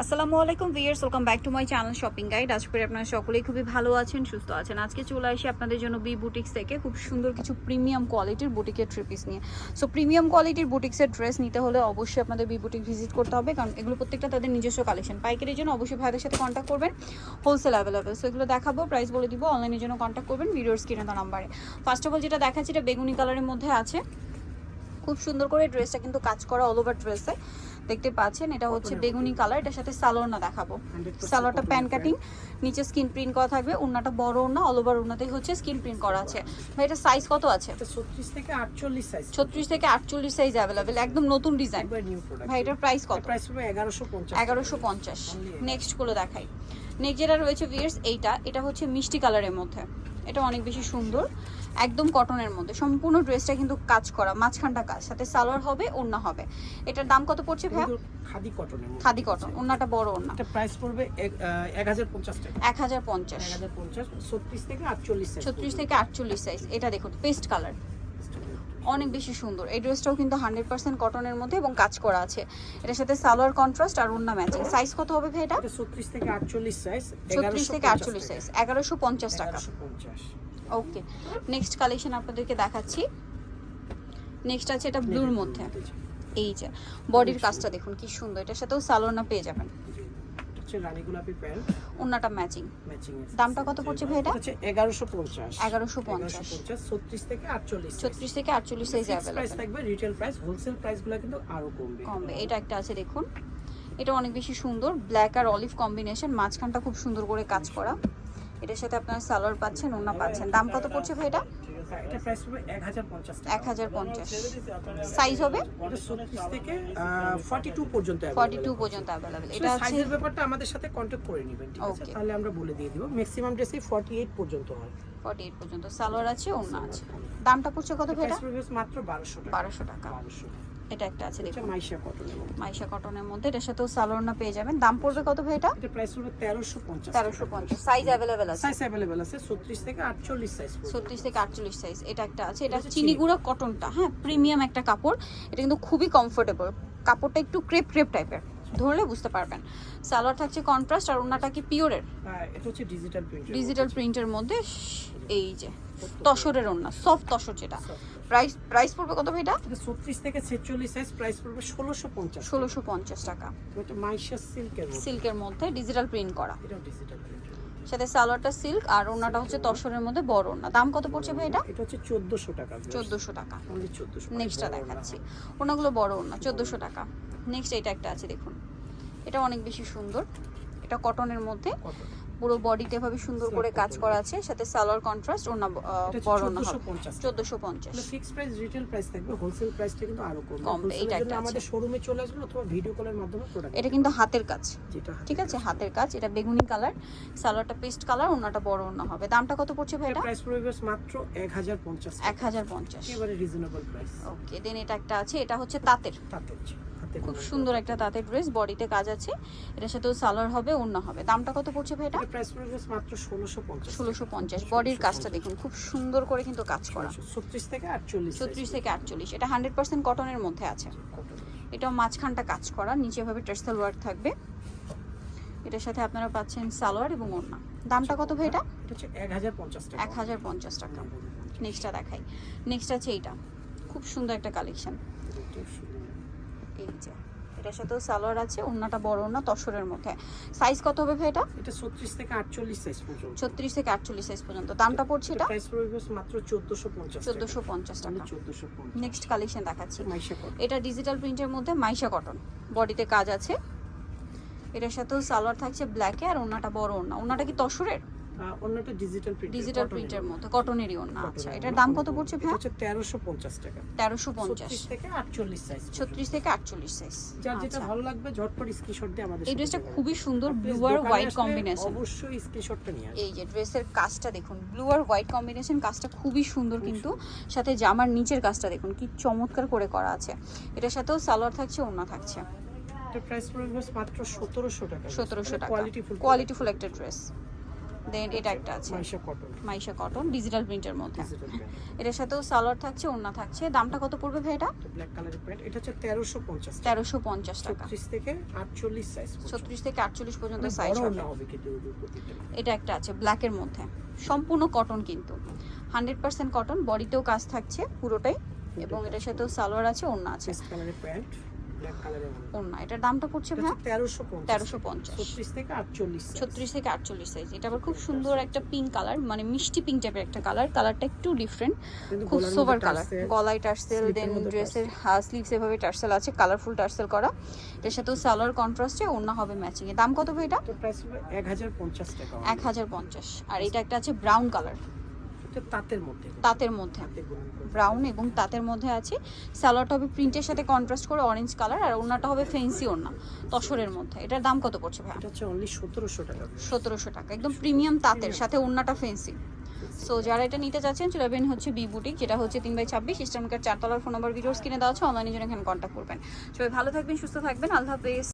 আসসালামু আলাইকুম viewers welcome back to my channel shopping guide. আজ করে আপনারা সকলেই খুবই ভালো আছেন, সুস্থ আছেন। আজকে চলে আসি আপনাদের জন্য বি বুটিক্স থেকে খুব সুন্দর কিছু প্রিমিয়াম কোয়ালিটির বুটিকের থ্রি পিস নিয়ে। সো প্রিমিয়াম কোয়ালিটির বুটিক্সের ড্রেস নিতে হলে অবশ্যই আপনাদের বি বুটিক ভিজিট করতে হবে, কারণ এগুলো প্রত্যেকটা তাদের নিজস্ব কালেকশন পাইকারির জন্য অবশ্যই ভাইদের সাথে কন্ট্যাক্ট করবেন হোলসেল অ্যাভেলেবেল সো এগুলো দেখাবো প্রাইস বলে দিব অনলাইনের জন্য কন্ট্যাক্ট করবেন ভিডিওর স্ক্রিনে তো নাম্বারে ফার্স্ট অফ অল যেটা দেখাচ্ছি, এটা বেগুনি কালারের মধ্যে আছে। খুব সুন্দর করে ড্রেসটা কিন্তু কাজ করা অল ওভার ড্রেসে দেখতে পাচ্ছেন এটা হচ্ছে বেগুনি কালার এটার সাথে সালোয়ার না দেখাবো সালোয়ারটা প্যান কাটিং নিচে স্কিন প্রিন্ট করা থাকবে ওন্নাটা বড় ওন্না অল ওভার ওন্নাতেই হচ্ছে স্কিন প্রিন্ট করা আছে। ভাই এটা সাইজ কত আছে? 36 থেকে 48 সাইজ ছত্রিশ থেকে আটচল্লিশ সাইজ অ্যাভেলেবেল একদম নতুন ডিজাইন ভাই এটার প্রাইস কত? প্রাইস হবে 1150 এগারোশো পঞ্চাশ। Only নেক্সটগুলো দেখাই। নেক্সট যেটা রয়েছে ভিয়ার্স এইটা এটা হচ্ছে মিষ্টি কালারের মধ্যে। এটা অনেক বেশি সুন্দর। একদম কটনের মধ্যে। সম্পূর্ণ ড্রেসটা কিন্তু কাজ করা মাঝখানটা কাজ সাথে সালোয়ার হবে ওড়না হবে। এটার দাম কত পড়ছে ভাইয়া? খাদি কটনের খাদি কটন ওড়নাটা বড় ওড়না। এটা প্রাইস পড়বে এক- আহ, 1050 টাকা। এক হাজার পঞ্চাশ। 1050 36 থেকে 48 সাইজ ছত্রিশ থেকে আটচল্লিশ সাইজ এটা দেখুন পেস্ট কালার অনেক বেশি সুন্দর। এই ড্রেসটাও কিন্তু হান্ড্রেড পার্সেন্ট কটনের মধ্যে এবং কাজ করা আছে। এটার সাথে সালোয়ার কন্ট্রাস্ট আর ওড়না ম্যাচিং সাইজ কত হবে ভাই এটা? 36 থেকে 48 সাইজ ছত্রিশ থেকে আটচল্লিশ সাইজ এগারোশো পঞ্চাশ টাকা। 1150 ওকে নেক্সট কালেকশন আপনাদেরকে দেখাচ্ছি। নেক্সট আছে এটা ব্লুর মধ্যে। এই যে বডির কাজটা দেখুন কি সুন্দর। এটার সাথেও সালোনা পেয়ে যাবেন। এটা হচ্ছে রানী গোলাপি প্যান্ট। ওনাটা ম্যাচিং ম্যাচিং দামটা কত পড়ছে ভাই এটা? হচ্ছে 1150 এগারোশো পঞ্চাশ। 1150 36 থেকে 48 ছত্রিশ থেকে আটচল্লিশ সাইজ প্রাইস অ্যাভেলেবেল থাকবে রিটেল প্রাইস হোলসেল প্রাইসগুলো কিন্তু আরও কমবে। কমবে। এটা একটা আছে দেখুন। এটা অনেক বেশি সুন্দর। ব্ল্যাক আর অলিভ কম্বিনেশন মাঝখানটা খুব সুন্দর করে কাজ করা। এটার সাথে আপনারা সালোয়ার পাচ্ছেন ওনা পাচ্ছেন। দাম কত পড়ছে ভাই এটা? এটা প্রাইস হবে 1050 টাকা। এক হাজার পঞ্চাশ। সাইজ হবে? এটা 36 থেকে আহ, 42 পর্যন্ত ফর্টি টু পর্যন্ত অ্যাভেলেবেল এটা সাইজের ব্যাপারটা আমাদের সাথে কন্টাক্ট করে নেবেন ঠিক আছে? তাহলে আমরা বলে দিয়ে দিব। ম্যাক্সিমাম ড্রেসে 48 পর্যন্ত হয়। ফর্টি এইট পর্যন্ত। সালোয়ার আছে ওনা আছে। দামটা পড়ছে কত ভাই এটা? মাত্র 1200 টাকা। বারোশো টাকা। 1200 এটা একটা আছে এটা দেখুন মাইশা কটনের মধ্যে মাইশা কটনের মধ্যে এটার সাথেও সালোয়ার পেয়ে যাবেন দাম পড়বে কত ভাই এটা এটা প্রাইস পড়বে 1350 তেরোশো পঞ্চাশ সাইজ অ্যাভেলেবেল আছে সাইজ अवेलेबल আছে 36 থেকে 48 সাইজ ছত্রিশ থেকে আটচল্লিশ সাইজ এটা একটা আছে এটা এটা হচ্ছে চিনি গুঁড়া কটনটা হ্যাঁ প্রিমিয়াম একটা কাপড় এটা কিন্তু খুবই কমফোর্টেবল কাপড়টা একটু ক্রেপ ক্রেপ টাইপের ধরলে বুঝতে পারবেন সালোয়ার থাকছে কন্ট্রাস্ট আর ওনাটা কি পিওরের এটা হচ্ছে ডিজিটাল প্রিন্ট ডিজিটাল প্রিন্টের মধ্যে এই যে তসরের ওনা সফট তসর যেটা প্রাইস প্রাইস পড়বে কত ভাই এটা এটা 36 থেকে 46 সাইজ প্রাইস পড়বে 1650 ষোলোশো পঞ্চাশ টাকা। এটা মাইশা সিল্কের মধ্যে। সিল্কের মধ্যে ডিজিটাল প্রিন্ট করা। এটাও ডিজিটাল প্রিন্ট সাথে সালোয়ারটা সিল্ক আর ওনাটা হচ্ছে তসরের মধ্যে বড় ওনা দাম কত পড়ছে ভাই এটা এটা হচ্ছে 1400 টাকা। চোদ্দোশো টাকা। অনলি 1400 নেক্সটটা দেখাচ্ছি। ওনাগুলো বড় ওনা চোদ্দোশো টাকা। নেক্সট এটা একটা আছে দেখুন। এটা অনেক বেশি সুন্দর। এটা কটনের মধ্যে। কত পুরো বডিতে এভাবে সুন্দর করে কাজ করা আছে সাথে সালোয়ার কন্ট্রাস্ট ওনা এটা বড় হবে। 1450 চোদ্দোশো পঞ্চাশ। তাহলে ফিক্স প্রাইস রিটেল প্রাইস থাকবে হোলসেল প্রাইসটা কিন্তু আরও কম এইটা একটা। আমাদের শোরুমে চলে আসবেন অথবা ভিডিও কলের মাধ্যমে প্রোডাক্ট এটা কিন্তু হাতের কাজ। যেটা ঠিক আছে হাতের কাজ এটা বেগুনি কালার সালোয়ারটা পেস্ট কালার ওনাটা বড় ওনা হবে। দামটা কত পড়ছে ভাই এটা প্রাইস পড়বে মাত্র 1050 এক হাজার পঞ্চাশ। একেবারে রিজনেবল প্রাইস ওকে দেন এটা একটা আছে এটা হচ্ছে তাঁতের। তাতে হাতে খুব সুন্দর একটা তাঁতের ড্রেস বডিতে কাজ আছে। এটার সাথেও সালোয়ার হবে ওড়না হবে। দামটা কত পড়ছে ভাই এটা? এটা প্রাইস পড়বে মাত্র 1650 ষোলোশো পঞ্চাশ। বডির কাজটা দেখুন খুব সুন্দর করে কিন্তু কাজ করা। 36 থেকে 48 ছত্রিশ থেকে আটচল্লিশ। এটা হান্ড্রেড পার্সেন্ট কটনের মধ্যে আছে। এটাও মাঝখানটা কাজ করা নিচে ভাবে টেক্সটাইল ওয়ার্ক থাকবে। এটার সাথে আপনারা পাচ্ছেন সালোয়ার এবং ওড়না। দামটা কত ভাই এটা? এটা হচ্ছে 1050 টাকা। এক হাজার পঞ্চাশ টাকা। নেক্সটটা দেখাই। নেক্সট আছে এইটা। খুব সুন্দর একটা কালেকশন এই যে এটার সাথেও সালোয়ার আছে ওড়নাটা বড় ওড়না তসরের মধ্যে। সাইজ কত হবে ভাই এটা? এটা 36 থেকে 48 সাইজ পর্যন্ত। ছত্রিশ থেকে আটচল্লিশ সাইজ পর্যন্ত। দামটা পড়ছে এটা প্রাইস পড়বে মাত্র 1450 চোদ্দোশো পঞ্চাশ টাকা। 1450 নেক্সট কালেকশন দেখাচ্ছি। মাইশা কট এটা ডিজিটাল প্রিন্টের মধ্যে মাইশা কটন বডিতে কাজ আছে। এটার সাথেও সালোয়ার থাকছে ব্ল্যাকে আর ওনাটা বড় ওনা ওনাটা কি তসরের? অন্যটা ডিজিটাল প্রিন্ট ডিজিটাল প্রিন্টের মধ্যে কটনেরই আচ্ছা এটার দাম কত পড়ছে ভাই হচ্ছে 1350 টাকা। তেরোশো পঞ্চাশ। থেকে 48 সাইজ ছত্রিশ থেকে আটচল্লিশ সাইজ যার যেটা আচ্ছা। ভালো লাগবে ঝটপট স্ক্রিনশট দিয়ে আমাদের এই ড্রেসটা খুবই সুন্দর ব্লু আর হোয়াইট কম্বিনেশন অবশ্যই স্ক্রিনশটটা নিয়ে আসবেন। এই যে ড্রেসের কাজটা দেখুন ব্লু আর হোয়াইট কম্বিনেশন কাজটা খুবই সুন্দর কিন্তু। সাথে জামার নিচের কাজটা দেখুন কি চমৎকার করে করা আছে। এটার সাথেও সালোয়ার থাকছে ওড়না থাকছে। এটা প্রাইস পড়বে মাত্র 1700 টাকা। সতেরোশো টাকা। কোয়ালিটি ফুল কোয়ালিটিফুল একটা ড্রেস দেন এটা একটা আছে। Maisha cotton. Maisha cotton digital প্রিন্টের মধ্যে। এটার সাথেও সালোয়ার থাকছে ওড়না থাকছে। দামটা কত পড়বে ভাই এটা? ব্ল্যাক কালারের প্যান্ট এটা হচ্ছে তেরোশো পঞ্চাশ টাকা। তেরোশো পঞ্চাশ টাকা। ছত্রিশ থেকে আটচল্লিশ সাইজ ছত্রিশ থেকে আটচল্লিশ পর্যন্ত মানে সাইজ হবে। না হবে এটা একটা আছে ব্ল্যাকের মধ্যে। সম্পূর্ণ কটন কিন্তু। হান্ড্রেড পার্সেন্ট কটন বডিতেও কাজ থাকছে পুরোটাই। এবং এটার সাথেও সালোয়ার আছে ওড়না আছে। কালারের প্যান্ট ওড়না এটার দামটা পড়ছে ভাই তেরোশো তেরোশো পঞ্চাশ। ছত্রিশ থেকে আটচল্লিশ ছত্রিশ থেকে আটচল্লিশ সাইজ এটা আবার খুব সুন্দর একটা পিঙ্ক কালার মানে মিষ্টি পিঙ্ক টাইপের একটা কালার কালারটা একটু ডিফারেন্ট খুব সোভার কালার টার্সেল, গলায় টার্সেল স্লিপের দেন ড্রেসের স্লিভস এভাবে টার্সেল আছে কালারফুল টার্সেল করা। এটার সাথেও সালোয়ার কন্ট্রাস্টে ওড়না হবে ম্যাচিং এ। দাম কত ভাই এটা? এক হাজার পঞ্চাশ টাকা। এক হাজার পঞ্চাশ। আর এটা একটা আছে ব্রাউন কালার তাঁতের মধ্যে তাঁতের মধ্যে। ব্রাউন এবং তাঁতের মধ্যে আছে। সালোয়ারটা হবে প্রিন্টের সাথে কন্ট্রাস্ট করে অরেঞ্জ কালার আর ওড়নাটা হবে ফেন্সি ওড়না তসরের মধ্যে। এটার দাম কত পড়ছে ভাই এটা হচ্ছে অনলি সতেরোশো টাকা। সতেরোশো টাকা। একদম প্রিমিয়াম তাঁতের সাথে ওড়নাটা ফেন্সি সো যারা এটা নিতে চাচ্ছেন চলে হচ্ছে বি বুটিক যেটা হচ্ছে তিন বাই ছাব্বিশ ইস্টার্নকার চারতলার ফোন নাম্বার ভিডিওস কিনে দেওয়া আছে অনলাইনে জন্য এখানে কন্ট্যাক্ট করবেন। সবাই ভালো থাকবেন সুস্থ থাকবেন। আল্লাহ হাফেজ।